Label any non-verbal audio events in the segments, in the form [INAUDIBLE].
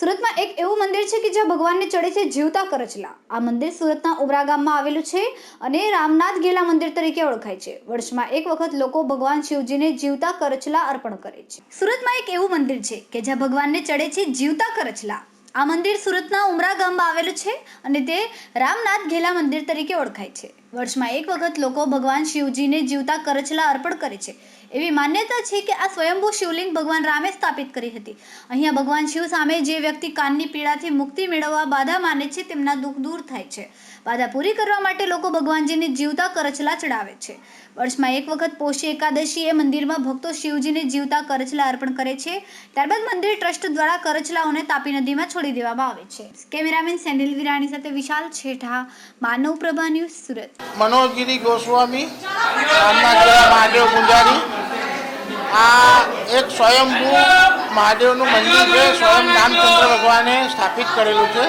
સુરતમાં એક એવું મંદિર છે કે જ્યાં ભગવાનને ચડે છે જીવતા કરચલા. આ મંદિર સુરતના ઉમરા ગામમાં આવેલું છે અને રામનાથ ગેલા મંદિર તરીકે ઓળખાય છે. વર્ષમાં એક વખત લોકો ભગવાન શિવજીને જીવતા કરચલા અર્પણ કરે છે. સુરતમાં એક એવું મંદિર છે કે જ્યાં ભગવાનને ચડે છે જીવતા કરચલા. આ મંદિર સુરતના ઉમરા ગામમાં આવેલું છે અને તે રામનાથ ઘેલા મંદિર તરીકે ઓળખાય છે. વર્ષમાં એક વખત લોકો ભગવાન શિવજીને જીવતા કરચલા અર્પણ કરે છે. એવી માન્યતા છે કે આ સ્વયંભૂ શિવલિંગ ભગવાન રામે સ્થાપિત કરી હતી. અહીંયા ભગવાન શિવ સામે જે વ્યક્તિ કાનની પીડાથી મુક્તિ મેળવવા બાધા માને છે, તેમના દુઃખ દૂર થાય છે. બાધા પૂરી કરવા માટે લોકો ભગવાનજીને જીવતા કરચલા ચડાવે છે. વર્ષમાં એક વખત પોષી એકાદશી એ મંદિરમાં ભક્તો શિવજીને જીવતા કરચલા અર્પણ કરે છે. ત્યારબાદ મંદિર ટ્રસ્ટ દ્વારા કરચલાઓને તાપી નદીમાં છોડી દેવામાં આવે છે. કેમેરામેન સેન્ડિલ વિરાણી સાથે વિશાલ છેઠા, માનવ પ્રભા ન્યૂઝ સુરત. મનોજગીરી ગોસ્વામી મહાદેવ ગુંજારી આ એક સ્વયંભૂ મહાદેવનું મંદિર છે. સ્વયં રામચંદ્ર ભગવાને સ્થાપિત કરેલું છે.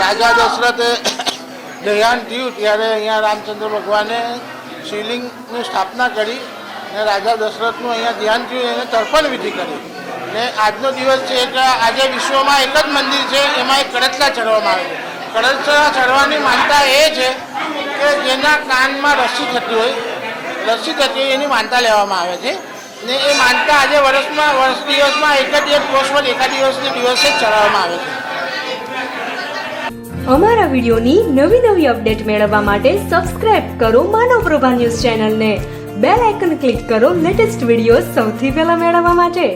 રાજા દશરથે [COUGHS] દહ્યાન થયું ત્યારે અહીંયા રામચંદ્ર ભગવાને શિવલિંગની સ્થાપના કરી અને રાજા દશરથનું અહીંયા ધ્યાન થયું, એને તર્પણ વિધિ કરી. ને આજનો દિવસ છે એક, આજે વિશ્વમાં એક જ મંદિર છે, એમાં એક કડતલા ચડવામાં આવે છે. કડતલા ચડવાની માનતા એ છે કે જેના કાનમાં રસી થતી હોય, રસી થતી હોય એની માનતા લેવામાં આવે છે. ને એ માનતા આજે વર્ષમાં, વર્ષ દિવસમાં એક જ એક પર એકાદ દિવસની દિવસે જ ચડાવવામાં આવે છે. અમારા વિડીયોની નવી નવી અપડેટ મેળવવા માટે સબસ્ક્રાઇબ કરો માનવ પ્રભા ન્યૂઝ ચેનલને. બેલ આઇકન ક્લિક કરો લેટેસ્ટ વીડિયો સૌથી પહેલા મેળવવા માટે.